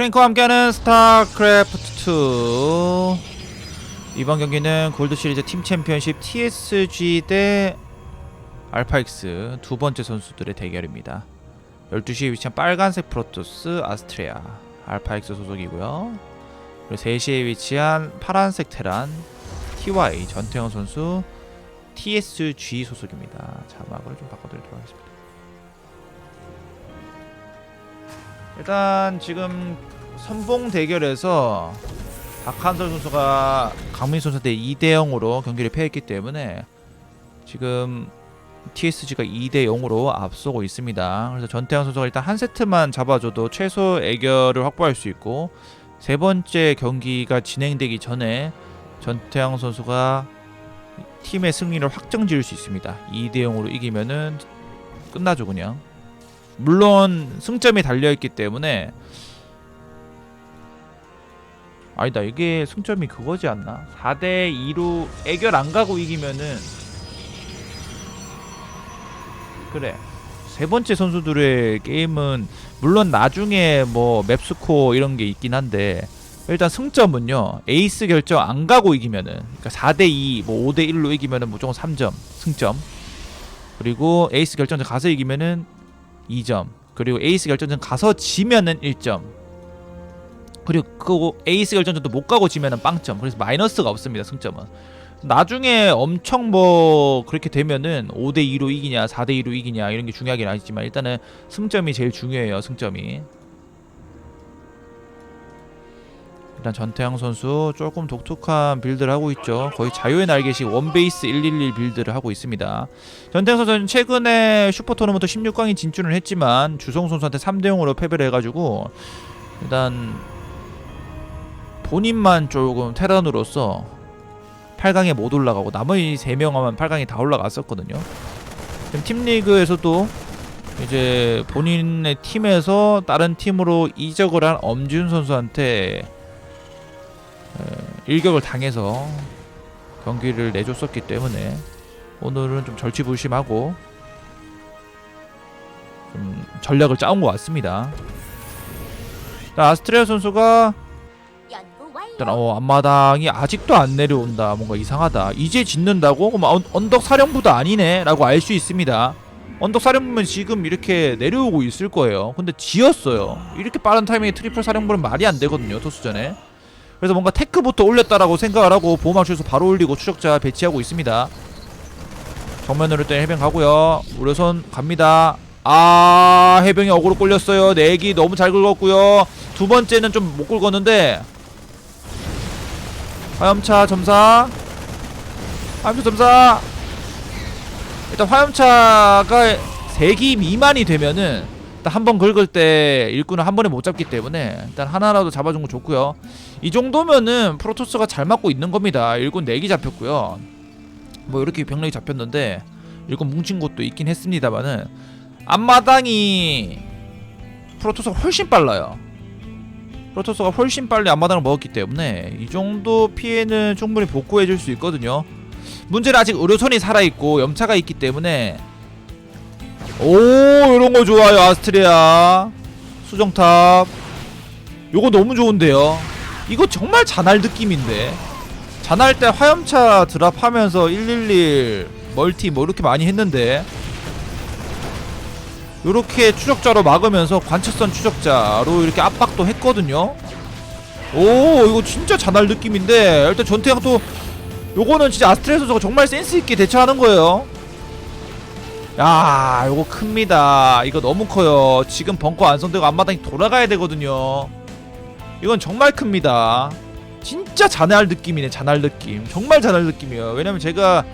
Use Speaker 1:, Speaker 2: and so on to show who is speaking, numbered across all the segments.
Speaker 1: 크랭크와 함께하는 스타크래프트 2 이번 경기는 골드 시리즈 팀 챔피언십 TSG 대 알파X 두 번째 선수들의 대결입니다. 12시에 위치한 빨간색 프로토스 아스트레아 알파X 소속이고요. 그리고 3시에 위치한 파란색 테란 TY 전태영 선수 TSG 소속입니다. 자막을 좀 바꿔드리도록 하겠습니다. 일단 지금 선봉 대결에서 박한솔 선수가 강민 선수한테 2대 0으로 경기를 패했기 때문에 지금 TSG가 2대 0으로 앞서고 있습니다. 그래서 전태양 선수가 일단 한 세트만 잡아줘도 최소 애결을 확보할 수 있고 세 번째 경기가 진행되기 전에 전태양 선수가 팀의 승리를 확정 지을 수 있습니다. 2대 0으로 이기면은 끝나죠 그냥. 물론 승점이 달려 있기 때문에 아니다 이게 승점이 그거지 않나? 4대 2로 애결 안 가고 이기면은 그래. 세 번째 선수들의 게임은 물론 나중에 뭐 맵스코 이런 게 있긴 한데 일단 승점은요 에이스 결정 안 가고 이기면은 그러니까 4대 2, 뭐 5대 1로 이기면은 무조건 3점 승점. 그리고 에이스 결정전 가서 이기면은 2점 그리고 에이스 결정전 가서 지면은 1점. 그리고 그 에이스 결정전도 못 가고 지면은 빵점. 그래서 마이너스가 없습니다 승점은. 나중에 엄청 뭐 그렇게 되면은 5대 2로 이기냐 4대 2로 이기냐 이런 게 중요하긴 아니지만 일단은 승점이 제일 중요해요 승점이 일단 전태양 선수 조금 독특한 빌드를 하고 있죠 거의 자유의 날개식 원베이스 111 빌드를 하고 있습니다 전태양 선수는 최근에 슈퍼 토너먼트 16강에 진출을 했지만 주성 선수한테 3대 0으로 패배를 해가지고 일단 본인만 조금 테란으로서 8강에 못 올라가고 나머지 3명만 8강에 다 올라갔었거든요. 지금 팀 리그에서도 이제 본인의 팀에서 다른 팀으로 이적을 한 엄지훈 선수한테 에, 일격을 당해서 경기를 내줬었기 때문에 오늘은 좀 절치부심하고 좀 전략을 짜온 것 같습니다. 자, 아스트레아 선수가. 일단 어 앞마당이 아직도 안 내려온다. 뭔가 이상하다. 이제 짓는다고? 그럼 언, 언덕 사령부도 아니네 라고 알 수 있습니다. 언덕 사령부면 지금 이렇게 내려오고 있을 거예요. 근데 지었어요. 이렇게 빠른 타이밍에 트리플 사령부는 말이 안 되거든요. 토스 전에. 그래서 뭔가 테크부터 올렸다라고 생각을 하고 보호막 주에서 바로 올리고 추적자 배치하고 있습니다. 정면으로 일단 해병 가고요. 우려선 갑니다. 아 해병이 어그로 끌렸어요. 내기 너무 잘 긁었고요. 두 번째는 좀 못 긁었는데 화염차 점사 화염차 점사 일단 화염차가 3기 미만이 되면은 일단 한 번 긁을 때 일꾼을 한 번에 못 잡기 때문에 일단 하나라도 잡아준 거 좋고요. 이 정도면은 프로토스가 잘 맞고 있는 겁니다. 일꾼 4기 잡혔고요. 뭐 이렇게 병력이 잡혔는데 일꾼 뭉친 곳도 있긴 했습니다만은 앞마당이 프로토스가 훨씬 빨라요. 프로토스가 훨씬 빨리 앞마당을 먹었기 때문에 이 정도 피해는 충분히 복구해 줄 수 있거든요. 문제는 아직 의료선이 살아있고 염차가 있기 때문에 오 이런 거 좋아요 아스트레아 수정탑 요거 너무 좋은데요. 이거 정말 잔할 느낌인데 잔할 때 화염차 드랍하면서 111 멀티 뭐 이렇게 많이 했는데 요렇게 추적자로 막으면서 관측선 추적자로 이렇게 압박도 했거든요. 오 이거 진짜 잔할 느낌인데 일단 전태양 또 요거는 진짜 아스트레 선수가 정말 센스 있게 대처하는 거예요. 야 요거 큽니다. 이거 너무 커요. 지금 벙커 완성되고 앞마당이 돌아가야 되거든요. 이건 정말 큽니다. 진짜 잔할 느낌이네 잔할 느낌. 정말 잔할 느낌이에요. 왜냐면 제가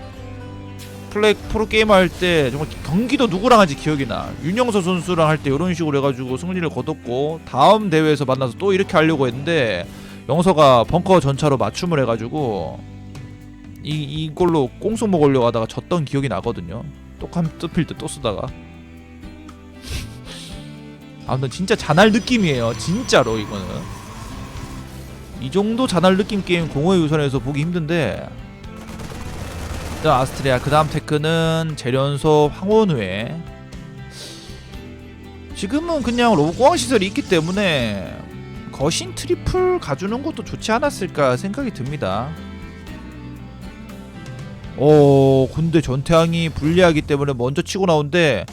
Speaker 1: 플레이 프로게임 할 때 정말 경기도 누구랑 한지 기억이 나 윤영서 선수랑 할 때 이런 식으로 해가지고 승리를 거뒀고 다음 대회에서 만나서 또 이렇게 하려고 했는데 영서가 벙커 전차로 맞춤을 해가지고 이 이걸로 꽁수 먹으려고 하다가 졌던 기억이 나거든요 똑한 뜨필드 또 쓰다가. 아무튼 진짜 잔할 느낌이에요. 진짜로 이거는. 이 정도 잔할 느낌 게임 공허의 유선에서 보기 힘든데. 일단 아스트리아. 그 다음 테크는 재련소 황혼회. 지금은 그냥 로봇공학 시설이 있기 때문에 거신 트리플 가주는 것도 좋지 않았을까 생각이 듭니다. 오 근데 전태양이 불리하기 때문에 먼저 치고 나온데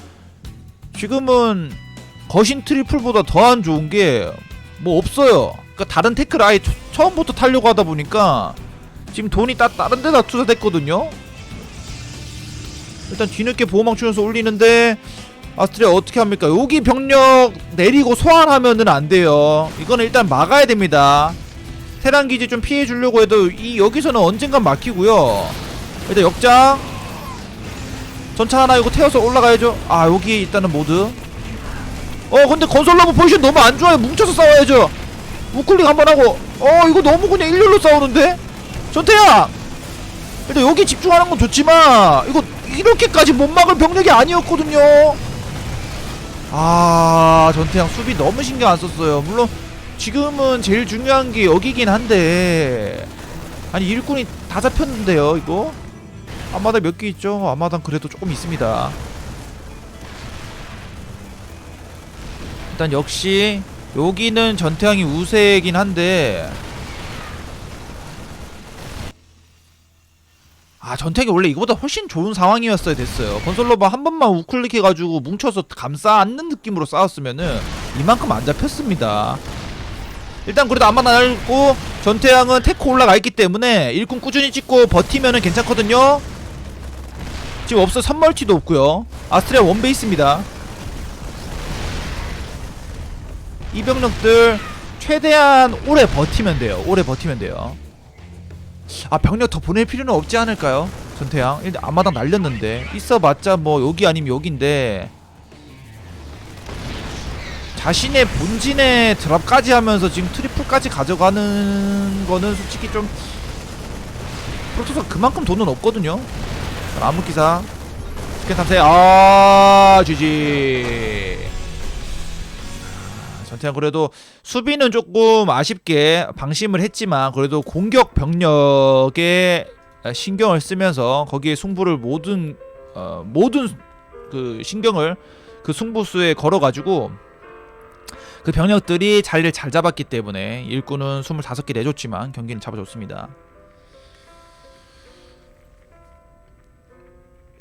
Speaker 1: 지금은 거신 트리플보다 더 안 좋은 게 뭐 없어요. 그러니까 다른 태클 아예 초- 처음부터 타려고 하다 보니까 지금 돈이 따, 다른 데다 투자됐거든요. 일단 뒤늦게 보호망 치면서 올리는데 아스트리아 어떻게 합니까? 여기 병력 내리고 소환하면은 안 돼요. 이거는 일단 막아야 됩니다. 테란 기지 좀 피해 주려고 해도 이 여기서는 언젠간 막히고요. 일단 역장 전차 하나 이거 태워서 올라가야죠. 아 여기 일단은 모드. 어 근데 건설로브 포지션 너무 안 좋아요. 뭉쳐서 싸워야죠. 우클릭 한번 하고. 어 이거 너무 그냥 일렬로 싸우는데. 전태야. 일단 여기 집중하는 건 좋지만 이거 이렇게까지 못 막을 병력이 아니었거든요. 아 전태양 수비 너무 신경 안 썼어요. 물론 지금은 제일 중요한 게 여기긴 한데 아니 일꾼이 다 잡혔는데요 이거 앞마당 몇 개 있죠? 앞마당 그래도 조금 있습니다. 일단 역시 여기는 전태양이 우세긴 한데 아 전태양이 원래 이거보다 훨씬 좋은 상황이었어야 됐어요 건설로바 한 번만 우클릭 해가지고 뭉쳐서 감싸 안는 느낌으로 싸웠으면은 이만큼 안 잡혔습니다 일단 그래도 안만 알고 전태양은 테크 올라가 있기 때문에 일꾼 꾸준히 찍고 버티면은 괜찮거든요 지금 없어. 선멀티도 없고요. 아스트리아 원베이스입니다. 이 병력들 최대한 오래 버티면 돼요. 오래 버티면 돼요. 아 병력 더 보낼 필요는 없지 않을까요? 전태양. 일단 앞마당 날렸는데. 있어봤자 뭐 여기 아니면 여긴데. 자신의 본진의 드랍까지 하면서 지금 트리플까지 가져가는 거는 솔직히 좀 프로토스가 그만큼 돈은 없거든요 암흑기사. 스캔 탐색. 아 GG 전태양 그래도 수비는 조금 아쉽게 방심을 했지만 그래도 공격 병력에 신경을 쓰면서 거기에 승부를 모든 어, 모든 그 신경을 그 승부수에 걸어가지고 그 병력들이 자리를 잘 잡았기 때문에 일꾼은 25개 내줬지만 경기는 잡아줬습니다.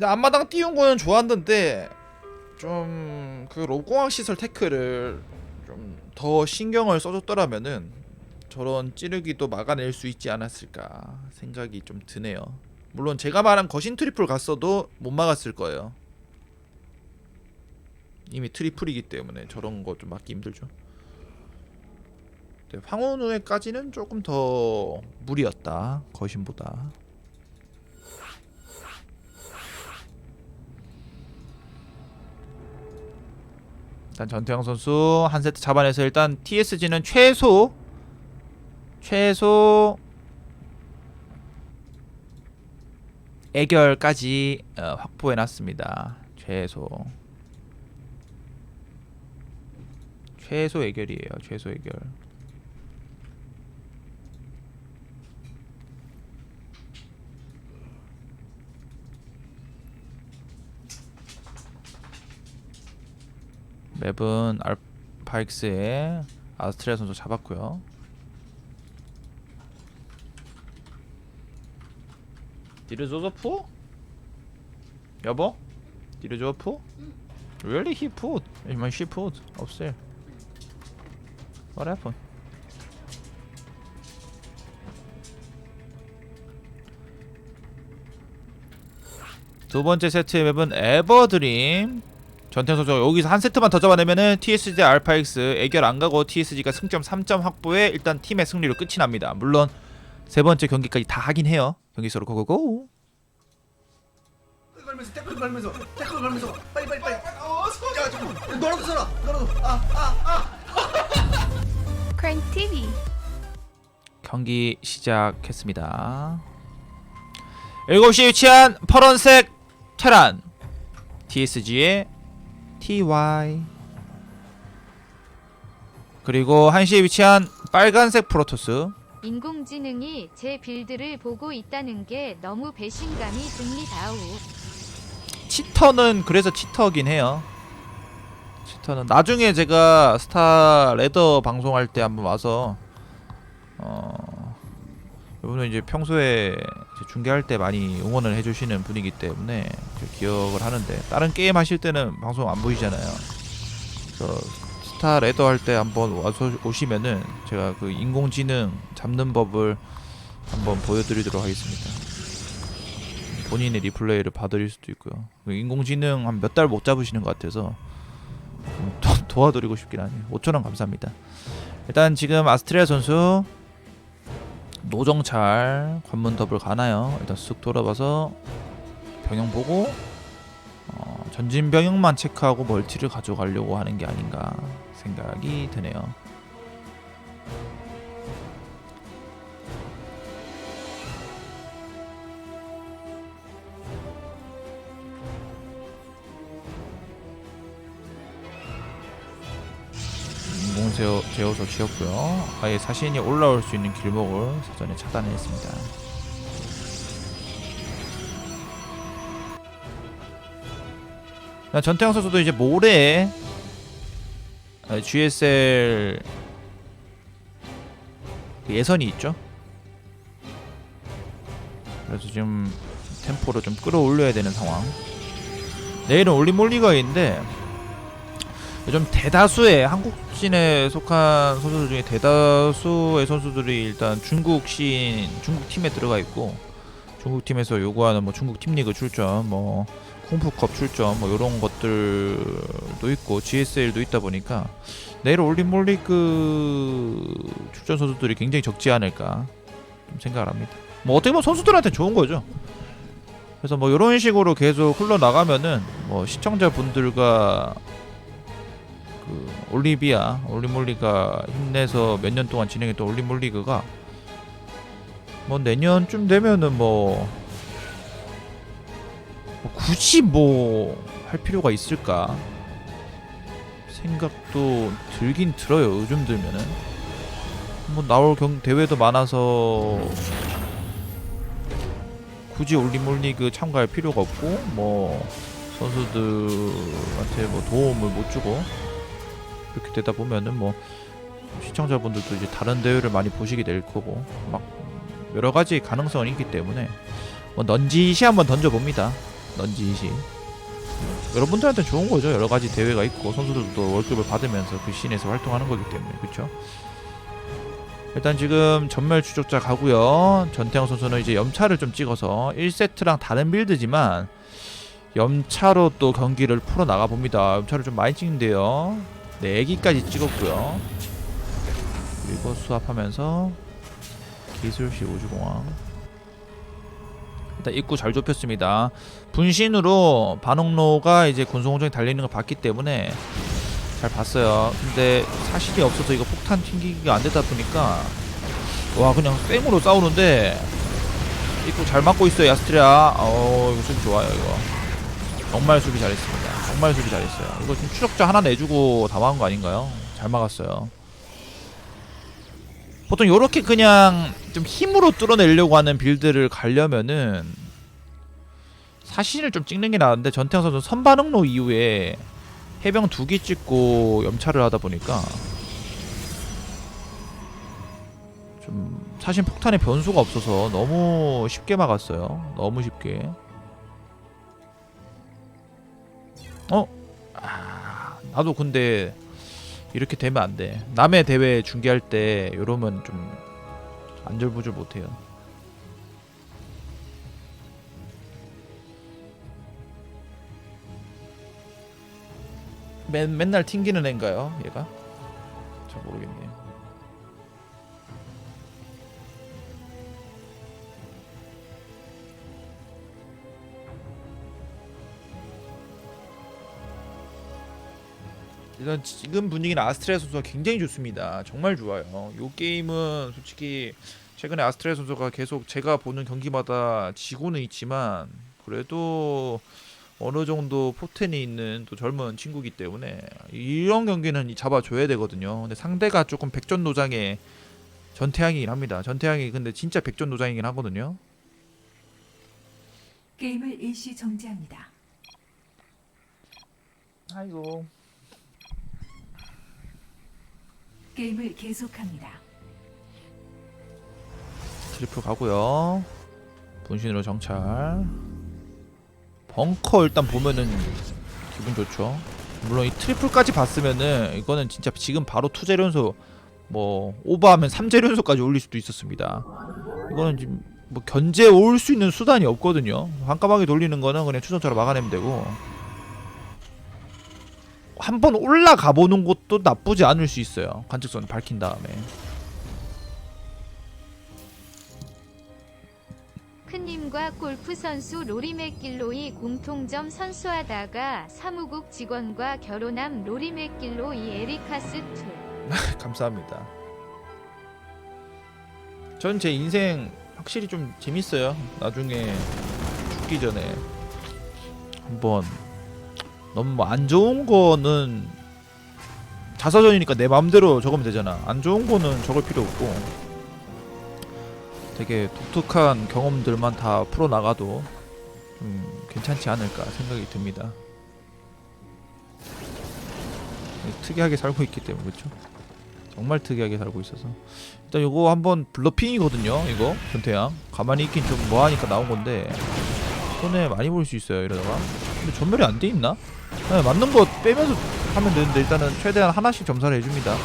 Speaker 1: 앞마당 띄운 거는 좋았는데 좀 그 로공항 시설 태클을 좀 더 신경을 써줬더라면은 저런 찌르기도 막아낼 수 있지 않았을까 생각이 좀 드네요. 물론 제가 말한 거신 트리플 갔어도 못 막았을 거예요. 이미 트리플이기 때문에 저런 거 좀 막기 힘들죠. 네, 황혼우에까지는 조금 더 무리였다 거신보다. 일단 전태영 선수 한 세트 잡아내서 일단 TSG는 최소 최소 애결까지 어, 확보해 놨습니다. 최소 최소 애결이에요. 최소 애결. 맵은 알파엑스의 아스트리아 선수 잡았고요. 디르조조프? 여보? 디르조프? Really he put? My she put upstairs. What happened? 두 번째 세트의 맵은 에버드림 전태 선수 여기서 한 세트만 더 잡아내면은 TSG 알파X 애결 안 가고 TSG가 승점 3점 확보해 일단 팀의 승리로 끝이 납니다. 물론 세 번째 경기까지 다 하긴 해요. 경기 서로 고고고.
Speaker 2: 태클 걸면서 태클 걸면서 태클 걸면서 빨리 빨리 빨리 어 야, 잠깐만 너라도 써라 너라도 아 아 아
Speaker 3: 크랭 TV
Speaker 1: 경기 시작했습니다. 7시에 위치한 파란색 테란 TSG의 TY 그리고 1시에 위치한 빨간색 프로토스
Speaker 3: 인공지능이 제 빌드를 보고 있다는 게 너무 배신감이 듭니다우.
Speaker 1: 치터는 그래서 치터긴 해요. 치타는 나중에 제가 스타 레더 방송할 때 한번 와서 어 이분은 이제 평소에 중계할 때 많이 응원을 해주시는 분이기 때문에 기억을 하는데 다른 게임 하실 때는 방송 안 보이잖아요. 그래서 스타 레더 할 때 한번 와서 오시면은 제가 그 인공지능 잡는 법을 한번 보여드리도록 하겠습니다. 본인의 리플레이를 봐드릴 수도 있고요. 그 인공지능 한 몇 달 못 잡으시는 것 같아서 음, 도, 도와드리고 싶긴 하네요. 5천원 감사합니다. 일단 지금 아스트리아 선수 노정찰 관문 더블 가나요? 일단 쑥 돌아봐서 병영 보고 어, 전진 병영만 체크하고 멀티를 가져가려고 하는 게 아닌가 생각이 드네요. 인공 제어, 제어소 지었고요. 아예 사신이 올라올 수 있는 길목을 사전에 차단했습니다. 자, 전태영 선수도 이제 모레 어, GSL 그 예선이 있죠. 그래서 지금 템포를 좀 끌어올려야 되는 상황. 내일은 올리몰리가 있는데 요즘 대다수의 한국진에 속한 선수들 중에 대다수의 선수들이 일단 중국 신 중국 팀에 들어가 있고 중국 팀에서 요구하는 뭐 중국 팀 리그 출전 뭐 콩푸컵 출전 뭐 이런 것들도 있고 GSL도 있다 보니까 내일 올림몰리그 출전 선수들이 굉장히 적지 않을까 좀 생각을 합니다. 뭐 어떻게 보면 선수들한테 좋은 거죠. 그래서 뭐 이런 식으로 계속 흘러 나가면은 뭐 시청자분들과 그 올리비아 올리몰리가 힘내서 몇 년 동안 진행했던 올리몰리그가 뭐 내년쯤 되면은 뭐, 뭐 굳이 뭐 할 필요가 있을까 생각도 들긴 들어요 요즘 들면은. 뭐 나올 경 대회도 많아서 굳이 올리몰리그 참가할 필요가 없고 뭐 선수들한테 뭐 도움을 못 주고 이렇게 되다 보면은 뭐 시청자분들도 이제 다른 대회를 많이 보시게 될 거고 막 여러 가지 가능성이 있기 때문에 뭐 넌지시 한번 던져봅니다. 넌지시 여러분들한테 좋은 거죠. 여러 가지 대회가 있고 선수들도 월급을 받으면서 그 씬에서 활동하는 거기 때문에 그렇죠. 일단 지금 전멸 추적자 가고요. 전태영 선수는 이제 염차를 좀 찍어서 1세트랑 다른 빌드지만 염차로 또 경기를 풀어 나가 봅니다. 염차를 좀 많이 찍는데요. 4기까지 찍었고요. 그리고 수합하면서 기술시 우주공항 일단 입구 잘 좁혔습니다. 분신으로 반옥로가 이제 군소공장에 달리는 걸 봤기 때문에 잘 봤어요. 근데 사실이 없어서 이거 폭탄 튕기기가 안 되다 보니까 와 그냥 쌩으로 싸우는데 입구 잘 막고 있어요 야스트리아. 어 이거 수비 좋아요 이거. 정말 수비 잘했습니다. 정말 수비 잘했어요. 이거 지금 추적자 하나 내주고 다 막은 거 아닌가요? 잘 막았어요. 보통 요렇게 그냥 좀 힘으로 뚫어내려고 하는 빌드를 가려면은 사신을 좀 찍는 게 나은데 전태영 선수 선반응로 이후에 해병 두 개 찍고 염차를 하다 보니까 좀 사신 폭탄의 변수가 없어서 너무 쉽게 막았어요. 너무 쉽게. 어? 아, 나도 근데 이렇게 되면 안 돼. 남의 대회 중계할 때 이러면 좀 안절부절 못해요. 맨 맨날 튕기는 애인가요? 얘가? 일단 지금 분위기는 아스트레아 선수가 굉장히 좋습니다. 정말 좋아요. 이 게임은 솔직히 최근에 아스트레아 선수가 계속 제가 보는 경기마다 지고는 있지만 그래도 어느 정도 포텐이 있는 또 젊은 친구기 때문에 이런 경기는 잡아줘야 되거든요. 근데 상대가 조금 백전노장의 전태양이긴 합니다. 전태양이 근데 진짜 백전노장이긴 하거든요.
Speaker 4: 게임을 일시 정지합니다.
Speaker 1: 아이고
Speaker 4: 게임을 계속합니다.
Speaker 1: 트리플 가고요. 분신으로 정찰. 벙커 일단 보면은 기분 좋죠. 물론 이 트리플까지 봤으면은 이거는 진짜 지금 바로 투제련소 뭐 오버하면 삼제련소까지 올릴 수도 있었습니다. 이거는 지금 뭐 견제 올 수 있는 수단이 없거든요. 한까마귀 돌리는 거는 그냥 추전차로 막아내면 되고 한번 올라가 보는 것도 나쁘지 않을 수 있어요. 관측선 밝힌 다음에.
Speaker 3: 큰님과 골프 선수 로리 맥길로이 공통점 선수하다가 사무국 직원과 결혼함 로리 맥길로이 에리카스 투.
Speaker 1: 감사합니다. 전 제 인생 확실히 좀 재밌어요. 나중에 죽기 전에 한번 너무 뭐 안 좋은 거는 자서전이니까 내 마음대로 적으면 되잖아. 안 좋은 거는 적을 필요 없고 되게 독특한 경험들만 다 풀어 나가도 좀 괜찮지 않을까 생각이 듭니다. 특이하게 살고 있기 때문에 그렇죠. 정말 특이하게 살고 있어서 일단 요거 한번 블러핑이거든요 이거 변태양 가만히 있긴 좀 뭐하니까 나온 건데 손해 많이 볼 수 있어요 이러다가 근데 전멸이 안 돼 있나? 네, 맞는 거 빼면서 하면 되는데 일단은 최대한 하나씩 점사를 해줍니다.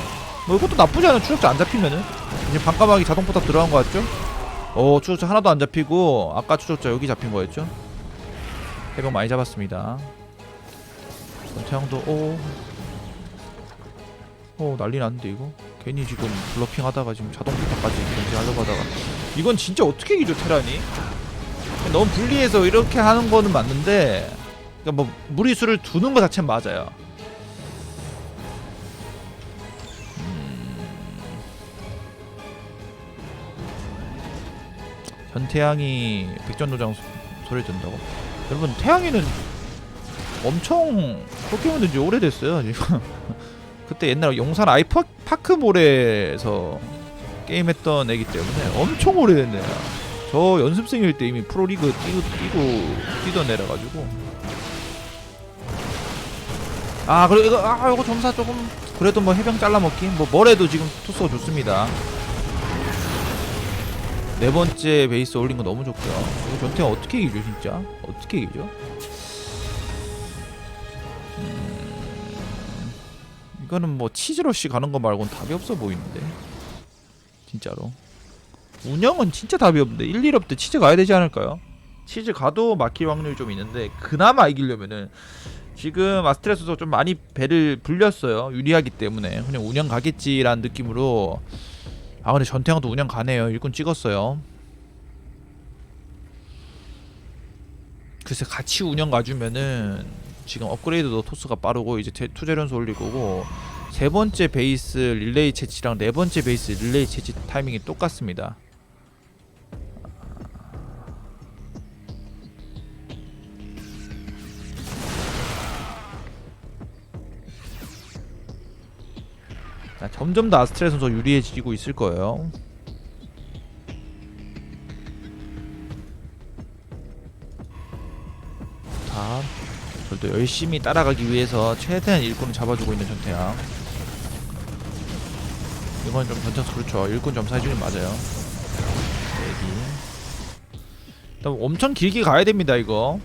Speaker 1: 뭐 이것도 나쁘지 않은 추적자 안 잡히면은. 이제 반까마귀 자동 포탑 들어간 거 같죠? 어 추적자 하나도 안 잡히고 아까 추적자 여기 잡힌 거였죠? 해병 많이 잡았습니다. 변태양도 오. 어 난리 났는데 이거? 괜히 지금 블러핑 하다가 지금 자동 부탁까지 견제하려고 하다가. 이건 진짜 어떻게 이기죠 테란이? 너무 불리해서 이렇게 하는 거는 맞는데 그러니까 뭐 무리수를 두는 거 자체는 맞아요 음... 현태양이 백전도장 소- 소리를 듣는다고? 여러분 태양이는 엄청 포켓몬 된지 오래됐어요 지금 그때 옛날 용산 아이파크몰에서 게임했던 애기 때문에 엄청 애야. 저 연습생일 때 이미 프로리그 뛰고, 뛰고 뛰던 애라 가지고. 아 그리고 이거 아 이거 점사 조금 그래도 뭐 해병 잘라먹기 뭐 뭐래도 지금 토스가 좋습니다. 네 번째 베이스 올린 거 너무 좋고요. 이거 전태 어떻게 이기죠 진짜? 어떻게 이기죠? 이거는 뭐 치즈러시 가는 거 말고는 답이 없어 보이는데 진짜로 운영은 진짜 답이 없는데 1, 1업 때 치즈 가야 되지 않을까요? 치즈 가도 막힐 확률이 좀 있는데 그나마 이기려면은 지금 아스트레스도 좀 많이 배를 불렸어요. 유리하기 때문에. 그냥 운영 가겠지라는 느낌으로. 아 근데 전태양도 운영 가네요. 일꾼 찍었어요. 글쎄 같이 운영 가주면은 지금 업그레이드도 토스가 빠르고 이제 제- 투제련소 올릴 거고 세 번째 베이스 릴레이 채취랑 네 번째 베이스 릴레이 채취 타이밍이 똑같습니다. 자, 점점 더 아스트레 선수 유리해지고 있을 거예요. 다 저도 열심히 따라가기 위해서 최대한 일꾼을 잡아주고 있는 전태양. 이건 좀 괜찮서 그렇죠. 일꾼 점사해주는 맞아요. 내기. 일단 엄청 길게 가야 됩니다 이거.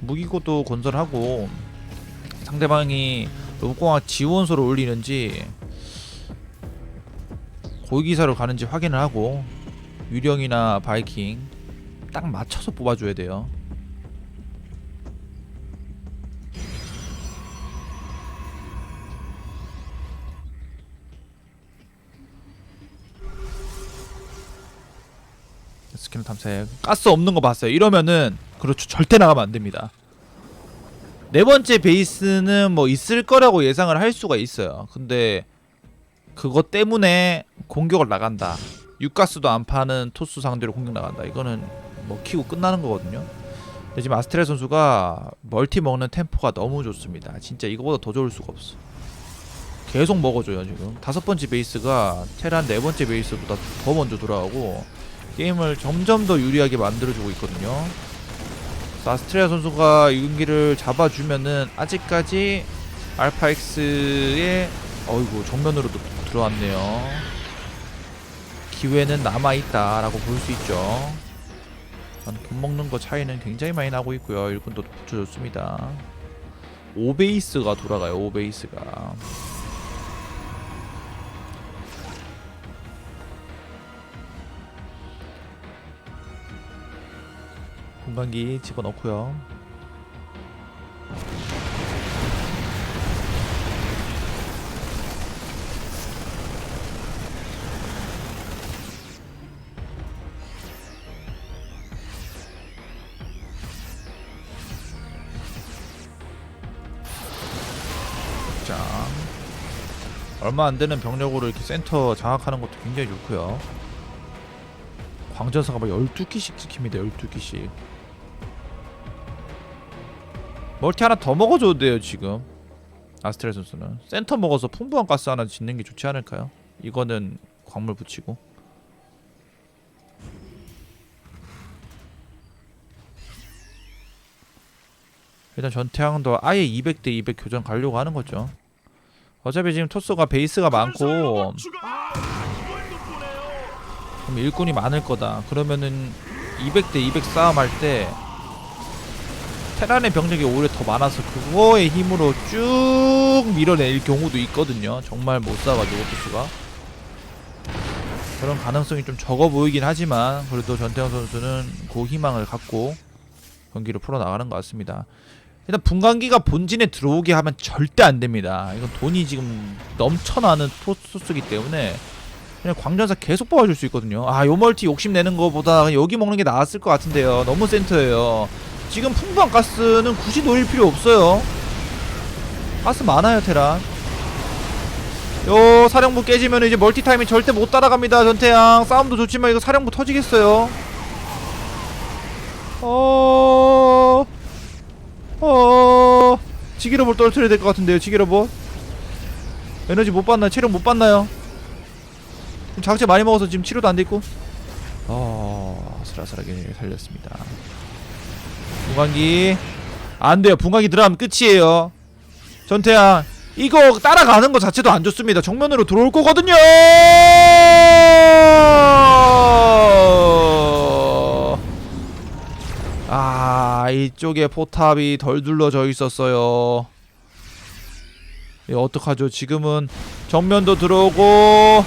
Speaker 1: 무기고도 건설하고 상대방이 로봇공학 지원소를 올리는지 고위기사로 가는지 확인을 하고 유령이나 바이킹 딱 맞춰서 뽑아줘야 돼요. 스캔 탐색. 가스 없는 거 봤어요. 이러면은 그렇죠. 절대 나가면 안 됩니다. 네 번째 베이스는 뭐 있을 거라고 예상을 할 수가 있어요. 근데 그것 때문에 공격을 나간다. 육가스도 안 파는 토스 상대로 공격 나간다. 이거는 뭐 키고 끝나는 거거든요. 근데 지금 아스트레 선수가 멀티 먹는 템포가 너무 좋습니다. 진짜 이거보다 더 좋을 수가 없어. 계속 먹어줘요 지금. 다섯 번째 베이스가 테란 네 번째 베이스보다 더 먼저 돌아오고 게임을 점점 더 유리하게 만들어주고 있거든요. 아스트리아 선수가 이 경기를 잡아주면은 아직까지 알파엑스의 어이구 정면으로도 들어왔네요. 기회는 남아 있다라고 볼 수 있죠. 돈 먹는 거 차이는 굉장히 많이 나고 있고요. 일꾼도 붙여줬습니다. 오베이스가 돌아가요. 오베이스가. 공간기 집어넣고요. 얼마 안 되는 병력으로 이렇게 센터 장악하는 것도 굉장히 좋고요. 광전사가 막 12기씩 찍힙니다. 12기씩. 멀티 하나 더 먹어줘도 돼요 지금 아스트레 선수는 센터 먹어서 풍부한 가스 하나 짓는 게 좋지 않을까요? 이거는 광물 붙이고 일단 전태양도 아예 200대 200 교전 가려고 하는 거죠 어차피 지금 토스가 베이스가 많고 그럼 일꾼이 많을 거다 그러면은 200대 200 싸움 할 때 테란의 병력이 오히려 더 많아서 그거의 힘으로 쭉 밀어낼 경우도 있거든요. 정말 못 싸가지고 토스가 그런 가능성이 좀 적어 보이긴 하지만 그래도 전태영 선수는 그 희망을 갖고 경기를 풀어 나가는 것 같습니다. 일단 분광기가 본진에 들어오게 하면 절대 안 됩니다. 이건 돈이 지금 넘쳐나는 토스기 때문에 그냥 광전사 계속 뽑아줄 수 있거든요. 아, 요 멀티 욕심 내는 거보다 그냥 여기 먹는 게 나았을 것 같은데요. 너무 센터예요. 지금 풍부한 가스는 굳이 노릴 필요 없어요. 가스 많아요, 테란. 요 사령부 깨지면 이제 멀티 타임이 절대 못 따라갑니다, 전태양. 싸움도 좋지만 이거 사령부 터지겠어요. 어, 어, 지기로봇 떨어뜨려야 될 것 같은데요, 지기로봇. 에너지 못 받나요? 체력 못 받나요? 자극제 많이 먹어서 지금 치료도 안 돼 있고. 어, 아슬아슬하게 살렸습니다. 분광기 안 돼요. 분광기 들어가면 끝이에요. 전태양 이거 따라가는 것 자체도 안 좋습니다. 정면으로 들어올 거거든요. 아 이쪽에 포탑이 덜 둘러져 있었어요. 이거 어떡하죠? 지금은 정면도 들어오고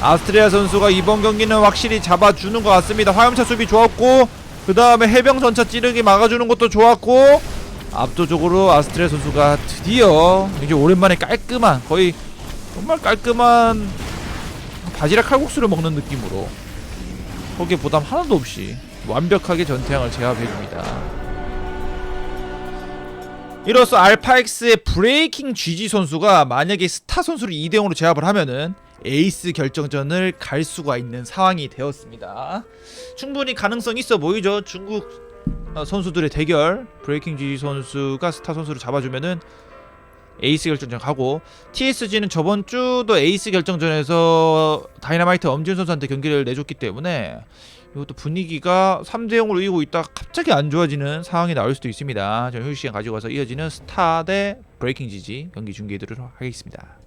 Speaker 1: 아스트리아 선수가 이번 경기는 확실히 잡아주는 것 같습니다. 화염차 수비 좋았고 그 다음에 해병 전차 찌르기 막아주는 것도 좋았고 압도적으로 아스트레 선수가 드디어 이제 오랜만에 깔끔한 거의 정말 깔끔한 바지락 칼국수를 먹는 느낌으로 거기에 부담 하나도 없이 완벽하게 전태양을 제압해줍니다. 이로써 알파엑스의 브레이킹 GG 선수가 만약에 스타 선수를 2대0으로 제압을 하면은 에이스 결정전을 갈 수가 있는 상황이 되었습니다. 충분히 가능성 있어 보이죠. 중국 어, 선수들의 대결 브레이킹 GG 선수가 스타 선수를 잡아주면은 에이스 결정전 가고 TSG는 저번 주도 에이스 결정전에서 다이나마이트 엄지훈 선수한테 경기를 내줬기 때문에 이것도 분위기가 3대 0으로 이기고 있다 갑자기 안 좋아지는 상황이 나올 수도 있습니다. 저는 휴식 시간 가지고 와서 이어지는 스타 대 브레이킹 GG 경기 중계해드리도록 하겠습니다.